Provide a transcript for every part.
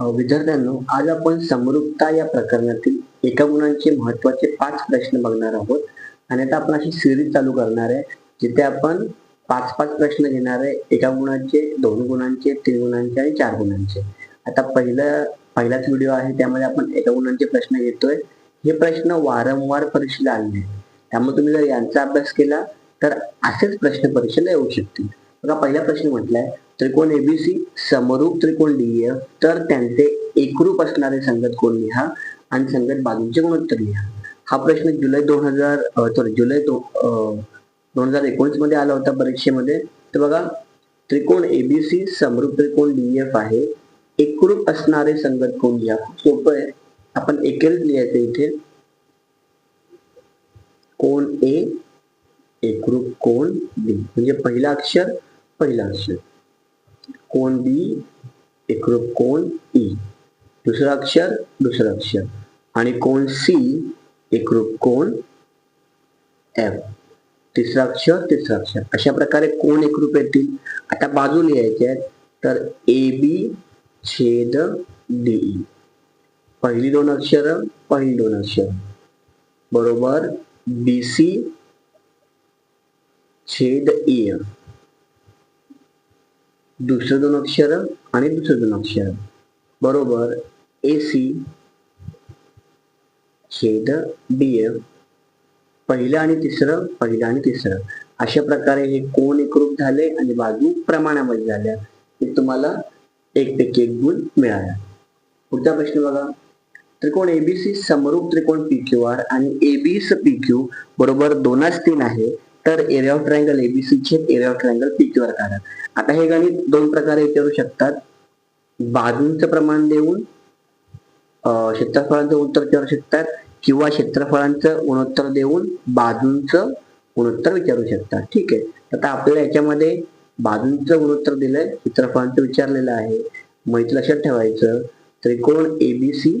विद्यार्थ्यांनो आज आपण समरूपता या प्रकरणातील एका गुणांचे महत्त्वाचे पाच प्रश्न बघणार आहोत. आणि आता आपण अशी सिरीज चालू करणार आहे जिथे आपण पाच पाच प्रश्न घेणार आहे एका गुणांचे दोन गुणांचे तीन गुणांचे आणि चार गुणांचे. आता पहिलं पहिलाच व्हिडिओ आहे त्यामध्ये आपण एका गुणांचे प्रश्न घेतोय. हे प्रश्न वारंवार परीक्षेला आले आहेत. त्यामुळे तुम्ही जर यांचा अभ्यास केला तर असेच प्रश्न परीक्षेला येऊ शकतील. बघा पहिला प्रश्न म्हटलाय त्रिकोण एबीसी समरूप त्रिकोण डीएफ तर त्यांचे एकरूप असणारे संगत कोण लिहा आणि संगत बाजूंचे गुणोत्तर लिहा? हा प्रश्न जुलै दोन हजार सॉरी जुलै दोन हजार एकोणीसमध्ये आला होता परीक्षेमध्ये. तर बघा त्रिकोण एबीसी समरूप त्रिकोण डीएफ आहे. एकरूप असणारे संगत कोण लिहा? खूप सोपं आहे. आपण एकेल लिहायचं इथे. कोण ए एकरूप कोण बी म्हणजे पहिला अक्षर पहिला अक्षर. कोण बी एकरूप कोण ई. दुसरं अक्षर दुसरं अक्षर. आणि कोण सी एकरूप कोण एफ. तिसरं अक्षर तिसरं अक्षर. अशा प्रकारे कोण एकरूप येतील? आता बाजू लिहायचे आहेत. तर ए बी छेद डी. पहिली दोन अक्षर पहिली दोन अक्षर. बरोबर बी सी छेद ई दुसरं दोन अक्षर आणि दुसरं दोन अक्षर. बरोबर ए सी छेद डी एफ पहिलं आणि तिसरं पहिलं आणि तिसरं. अशा प्रकारे हे कोण एकरूप झाले आणि बाजू प्रमाणामध्ये झाल्या हे तुम्हाला एक पैकी एक गुण मिळाला. पुढचा प्रश्न बघा. त्रिकोण एबीसी समरूप त्रिकोण पी क्यू आर आणि एबीस पी क्यू बरोबर दोनच तीन आहे. तर एरिया ऑफ ट्रायंगल एबीसी छेद area of triangle P R काढा आता हे गणित दोन प्रकारे विचारू शकतात. बाजूंचं प्रमाण देऊन क्षेत्रफळांचं उत्तर विचारू शकतात किंवा क्षेत्रफळांचं गुणोत्तर देऊन बाजूंचं गुणोत्तर विचारू शकतात. ठीक आहे. आता आपल्याला याच्यामध्ये बाजूंचं गुणोत्तर दिलंय क्षेत्रफळांचं विचारलेलं आहे. मग इथं लक्षात ठेवायचं त्रिकोण एबीसी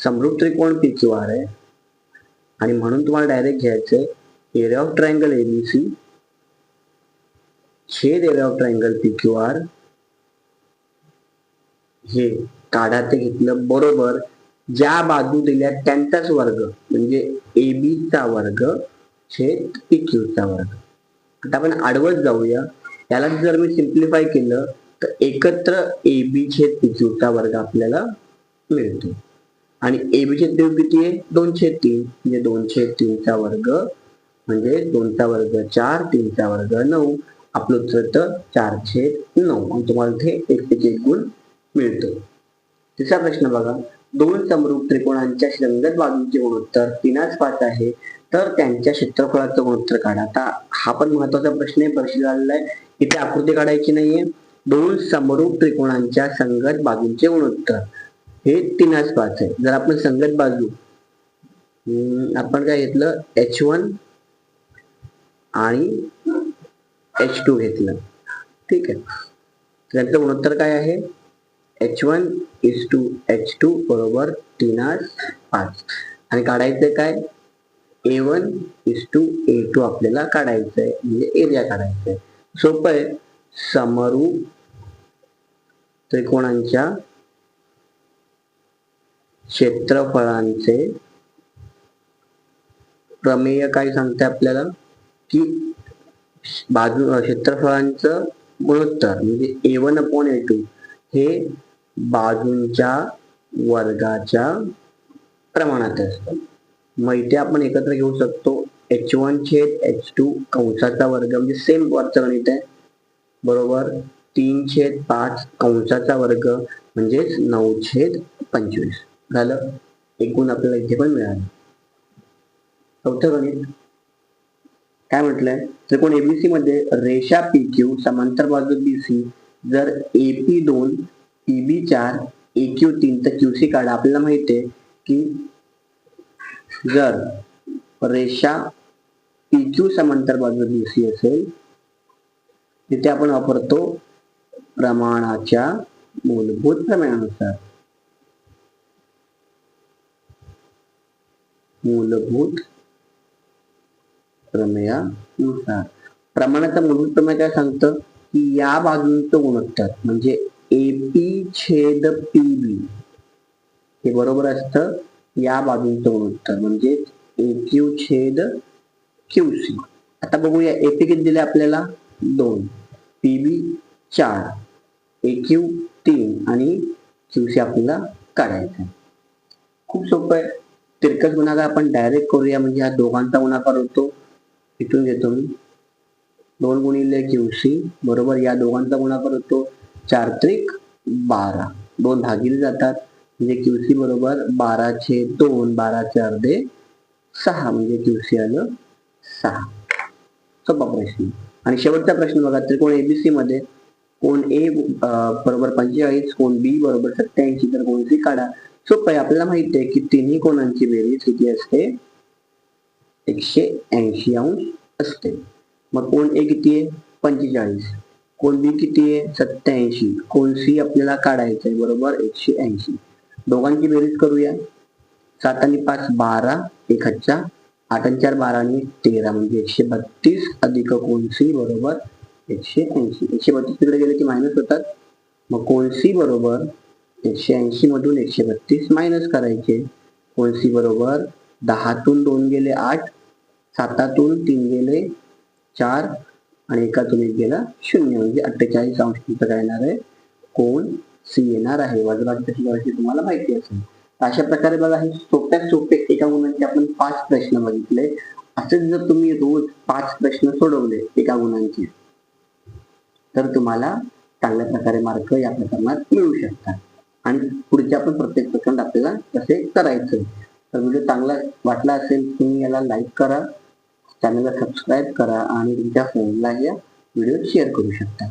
समरूप त्रिकोण पी क्यू आर आहे. आणि म्हणून तुम्हाला डायरेक्ट घ्यायचंय area of triangle एबीसी छेद area of triangle PQR, हे काढा ते घेतलं बरोबर. ज्या बाजू दिल्या त्यांचाच वर्ग म्हणजे ए बी चा वर्ग छेद पी क्यू चा वर्ग. आता आपण आडवत जाऊया. याला जर मी सिम्प्लिफाय केलं तर एकत्र ए बी छेद पी क्यू चा वर्ग आपल्याला मिळतो. आणि ए बी छेद पी किती आहे? दोन छेद तीन. म्हणजे दोन छेद तीनचा वर्ग म्हणजे दोनचा वर्ग चार तीनचा वर्ग नऊ आपलं उत्तर तर चार छेद नऊ. आणि तुम्हाला इथे एक पैकी एक गुण मिळतो. तिसरा प्रश्न बघा. दोन समरूप त्रिकोणांच्या संगत बाजूंचे गुणोत्तर तीनाच पाच आहे तर त्यांच्या क्षेत्रफळाचं गुणोत्तर काढा. आता हा पण महत्त्वाचा प्रश्न आहे परीक्षेला आलेला आहे. इथे आकृती काढायची नाहीये. दोन समरूप त्रिकोणांच्या संगत बाजूंचे गुणोत्तर. हे तीनच पाच आहे. जर आपण संगत बाजू आपण काय घेतलं? एच वन आणि एच टू घेतलं. ठीक आहे. त्यानंतर गुणोत्तर काय आहे? H one is to H two बरोबर तीन आठ पाच. आणि काढायचं काय? A one is to A two आपल्याला काढायचं आहे म्हणजे एरिया काढायचा आहे सोपं आहे. समरू त्रिकोणांच्या क्षेत्रफळांचे प्रमेय काय सांगते आपल्याला? की बाजू क्षेत्रफळांचं गुणोत्तर म्हणजे A one upon A two हे बाजूंच्या वर्गाच्या प्रमाणात असतं. मग इथे आपण एकत्र घेऊ शकतो एच वन छेद एच टू कंसाचा वर्ग म्हणजे सेम वरचं गणित आहे. बरोबर? तीन छेद पाच कंसाचा वर्ग म्हणजेच नऊ छेद पंचवीस. झालं? एकूण आपल्याला इथे पण मिळालं. चौथं गणित. काय म्हटलंय? त्रिकोण एबीसी मध्ये रेषा पी क्यू समांतर बाजू बी सी जर ए पी दोन पी बी चार ए क्यू तीन तर क्यू सी काढा. आपल्याला माहिती आहे की जर रेषा पी क्यू समांतर बाजू बी सी असेल तिथे आपण वापरतो प्रमाणाच्या मूलभूत प्रमाणानुसार मूलभूत प्रमेयानुसार प्रमाणाचा मूलभूत प्रमेय काय सांगतं की या बाजूंचं गुणोत्तर म्हणजे एपी छेद पीबी हे बरोबर असतं. या बाजूचं गुणोत्तर म्हणजे ए क्यू छेद क्यू सी आता बघूया ए पी किती दिले आपल्याला? दोन. पीबी चार. ए क्यू तीन. आणि क्यू सी आपल्याला काढायचं आहे. खूप सोपं आहे. तिरकस गुणाकार आपण डायरेक्ट करूया म्हणजे हा दोघांचा गुणाकार होतो. इथून घेतो मी. दोन गुणिले क्यू सी बरोबर? या दोघांचा गुणाकार होतो चार त्रिक बारा. दोन भागिले जातात. म्हणजे क्यू सी बरोबर बाराचे दोन बाराचे अर्धे सहा. म्हणजे क्यू सी आलं सहा. सोपा प्रश्न. आणि शेवटचा प्रश्न बघा त्रिकोण एबीसी मध्ये कोण ए बरोबर पंचेचाळीस कोण बी बरोबर सत्याऐंशी तर कोण सी काढा. सोपं आहे. आपल्याला माहिती आहे की तिन्ही कोणांची बेरीज किती असते? एकशे ऐंशी अंश असते. मग कोण ए किती आहे? पंचेचाळीस. कोण बी किती आहे? सत्याऐंशी कोण सी आपल्याला काढायचं आहे? बरोबर एकशे ऐंशी. दोघांची बेरीज करूया. सात आणि पाच बारा एक हच्चा आठ आणि चार बारा आणि तेरा. म्हणजे एकशे बत्तीस अधिक कोण सी? बरोबर एकशे ऐंशी. एकशे बत्तीस तिकडे गेले की मायनस होतात. मग कोण सी? बरोबर एकशे ऐंशी मधून एकशे बत्तीस मायनस करायचे. कोण सी? बरोबर दहातून दोन गेले आठ. सातातून तीन गेले चार आणि एकातून एक गेला शून्य. म्हणजे अठ्ठेचाळीस अंश तिथं काय येणार आहे. कोण? सी येणार आहे. वजबाकी कशी करायची तुम्हाला माहिती असेल तर अशा प्रकारे बघा हे सोप्यात सोपे एका गुणांचे आपण पाच प्रश्न बघितले. असेच जर तुम्ही रोज पाच प्रश्न सोडवले एका गुणांचे तर तुम्हाला चांगल्या प्रकारे मार्क या प्रकरणात मिळू शकतात. आणि पुढच्या पण प्रत्येक प्रकरण आपल्याला तसे करायचं तर व्हिडिओ चांगला वाटला असेल तुम्ही याला लाईक करा. चॅनलला सबस्क्राईब करा आणि तुमच्या फ्रेंडला या व्हिडिओ शेअर करू शकता.